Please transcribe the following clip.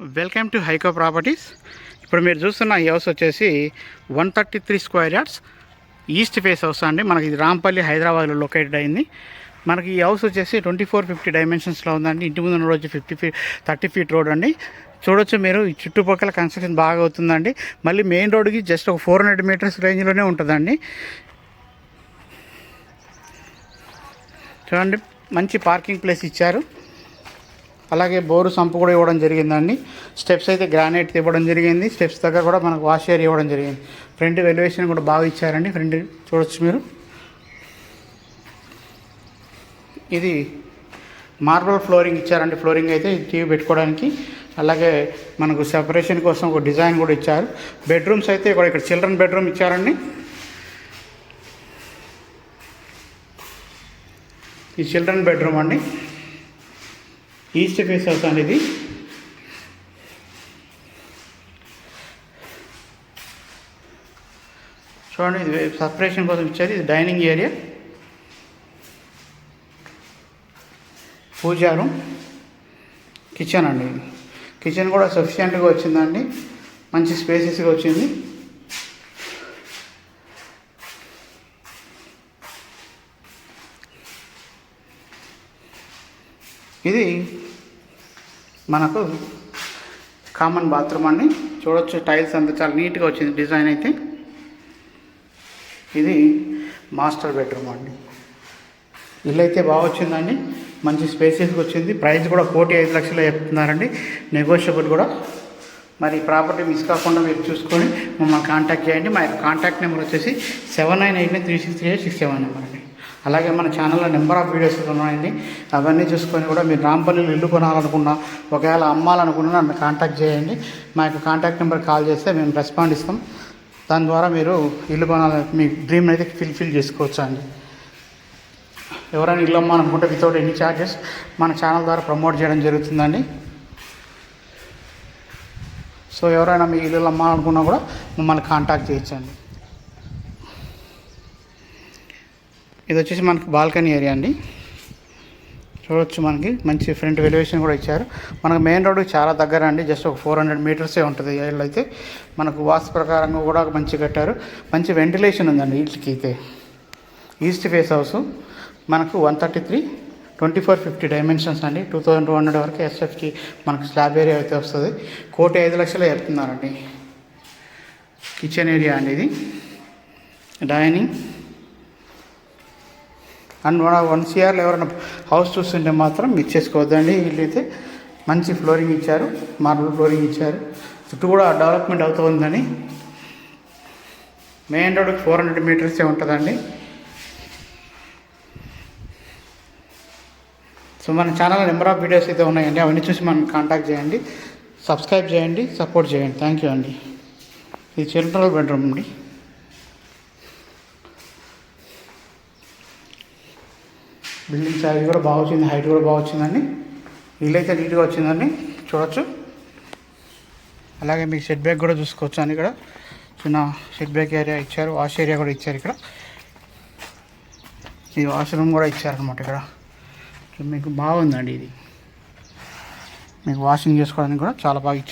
Welcome to హైకో properties. ఇప్పుడు మీరు చూస్తున్న ఈ హౌస్ వచ్చేసి one thirty three square yards. East face house అండి. మనకి ఇది రాంపల్లి హైదరాబాద్లో లొకేటెడ్ అయింది. మనకి ఈ హౌస్ వచ్చేసి ట్వంటీ ఫోర్ ఫిఫ్టీ డైమెన్షన్స్లో ఉందండి. ఇంటి ముందు రోజు fifty feet thirty feet road అండి. చూడొచ్చు మీరు ఈ చుట్టుపక్కల కన్స్ట్రక్షన్ బాగా అవుతుందండి. మళ్ళీ మెయిన్ రోడ్కి జస్ట్ ఒక ఫోర్ హండ్రెడ్ మీటర్స్ రేంజ్లోనే ఉంటుందండి. చూడండి మంచి పార్కింగ్ ప్లేస్ ఇచ్చారు. అలాగే బోరు సంపు కూడా ఇవ్వడం జరిగిందండి. స్టెప్స్ అయితే గ్రానైట్ ఇవ్వడం జరిగింది. స్టెప్స్ దగ్గర కూడా మనకు వాష్ ఇవ్వడం జరిగింది. ఫ్రంట్ వెలివేషన్ కూడా బాగా ఇచ్చారండి. ఫ్రంట్ చూడొచ్చు మీరు. ఇది మార్బల్ ఫ్లోరింగ్ ఇచ్చారండి. ఫ్లోరింగ్ అయితే టీవీ పెట్టుకోవడానికి. అలాగే మనకు సెపరేషన్ కోసం ఒక డిజైన్ కూడా ఇచ్చారు. బెడ్రూమ్స్ అయితే ఇక్కడ ఇక్కడ చిల్డ్రన్ బెడ్రూమ్ ఇచ్చారండి. ఈ చిల్డ్రన్ బెడ్రూమ్ అండి. ఈస్ట్ ఫేస్ హౌస్ ఇది చూడండి ఇది సపరేషన్ కోసం ఇచ్చారు. ఇది dining area. Puja room. Kitchen అండి కిచెన్ కూడా సఫిషియెంట్గా వచ్చిందండి. మంచి స్పేసెస్గా వచ్చింది. ఇది మనకు కామన్ బాత్రూమ్ అండి. చూడొచ్చు టైల్స్ అంతా చాలా నీట్గా వచ్చింది డిజైన్ అయితే. ఇది మాస్టర్ బెడ్రూమ్ అండి. ఇల్లు అయితే బాగా వచ్చిందండి. మంచి స్పేసెస్గా వచ్చింది. ప్రైస్ కూడా కోటి ఐదు లక్షలు చెప్తున్నారండి. నెగోషియబుల్ కూడా. మరి ప్రాపర్టీ మిస్ కాకుండా మీరు చూసుకొని మమ్మల్ని కాంటాక్ట్ చేయండి. మా కాంటాక్ట్ నెంబర్ వచ్చేసి seven nine eight nine three six three eight six seven number అలాగే మన ఛానల్లో నెంబర్ ఆఫ్ వీడియోస్ ఉన్నాయండి. అవన్నీ చూసుకొని కూడా మీరు రాంపల్లిలో ఇల్లు కొనాలనుకున్నా ఒకవేళ అమ్మాలనుకున్నా నన్ను కాంటాక్ట్ చేయండి. మా యొక్క కాంటాక్ట్ నెంబర్ కాల్ చేస్తే మేము రెస్పాండ్ ఇస్తాం. దాని ద్వారా మీరు ఇల్లు కొనాలని మీ డ్రీమ్ అయితే ఫిల్ఫిల్ చేసుకోవచ్చు అండి. ఎవరైనా ఇల్లు అమ్మాలనుకుంటే వితౌట్ ఎనీ ఛార్జెస్ మన ఛానల్ ద్వారా ప్రమోట్ చేయడం జరుగుతుందండి. సో ఎవరైనా మీ ఇల్లు అమ్మాలనుకున్నా కూడా మమ్మల్ని కాంటాక్ట్ చేయొచ్చండి. ఇది వచ్చేసి మనకి బాల్కనీ ఏరియా అండి. చూడొచ్చు మనకి. మంచి ఫ్రంట్ వెలివేషన్ కూడా ఇచ్చారు. మనకు మెయిన్ రోడ్కి చాలా దగ్గర అండి. జస్ట్ ఒక ఫోర్ హండ్రెడ్ మీటర్సే ఉంటుంది. ఇళ్ళు అయితే మనకు వాస్తు ప్రకారంగా కూడా మంచి కట్టారు. మంచి వెంటిలేషన్ ఉందండి వీటికి అయితే. ఈస్ట్ ఫేస్ హౌస్ మనకు one thirty three twenty four fifty dimensions అండి. టూ థౌజండ్ టూ హండ్రెడ్ వరకు ఎస్ఎఫ్కి మనకు స్లాబ్ ఏరియా అయితే వస్తుంది. కోటి ఐదు లక్షలు చెప్తున్నారండి. కిచెన్ ఏరియా అండి ఇది. డైనింగ్. అండ్ మన వన్ సిఆర్లో ఎవరైనా హౌస్ చూస్తుంటే మాత్రం మిస్ చేసుకోవద్దండి వీళ్ళైతే మంచి ఫ్లోరింగ్ ఇచ్చారు మార్బుల్ ఫ్లోరింగ్ ఇచ్చారు. చుట్టూ కూడా డెవలప్మెంట్ అవుతూ ఉందని. మెయిన్ రోడ్కి ఫోర్ హండ్రెడ్ మీటర్సే ఉంటుందండి. సో మన ఛానల్ నెంబర్ ఆఫ్ వీడియోస్ అయితే ఉన్నాయండి. అవన్నీ చూసి మనం కాంటాక్ట్ చేయండి. సబ్స్క్రైబ్ చేయండి సపోర్ట్ చేయండి. థ్యాంక్ యూ అండి. ఇది చిల్డ్రన్ బెడ్రూమ్ అండి. బిల్డింగ్ సైజ్ కూడా బాగా వచ్చింది హైట్ కూడా బాగా వచ్చిందండి. ఇల్లు అయితే నీట్గా వచ్చిందండి చూడొచ్చు. అలాగే మీకు షెడ్ బ్యాగ్ కూడా చూసుకోవచ్చు అని ఇక్కడ. చిన్న షెడ్ బ్యాగ్ ఏరియా ఇచ్చారు వాష్ ఏరియా కూడా ఇచ్చారు ఇక్కడ. ఈ వాష్రూమ్ కూడా ఇచ్చారనమాట ఇక్కడ. మీకు బాగుందండి ఇది. మీకు వాషింగ్ చేసుకోవడానికి కూడా చాలా బాగా ఇచ్చారు.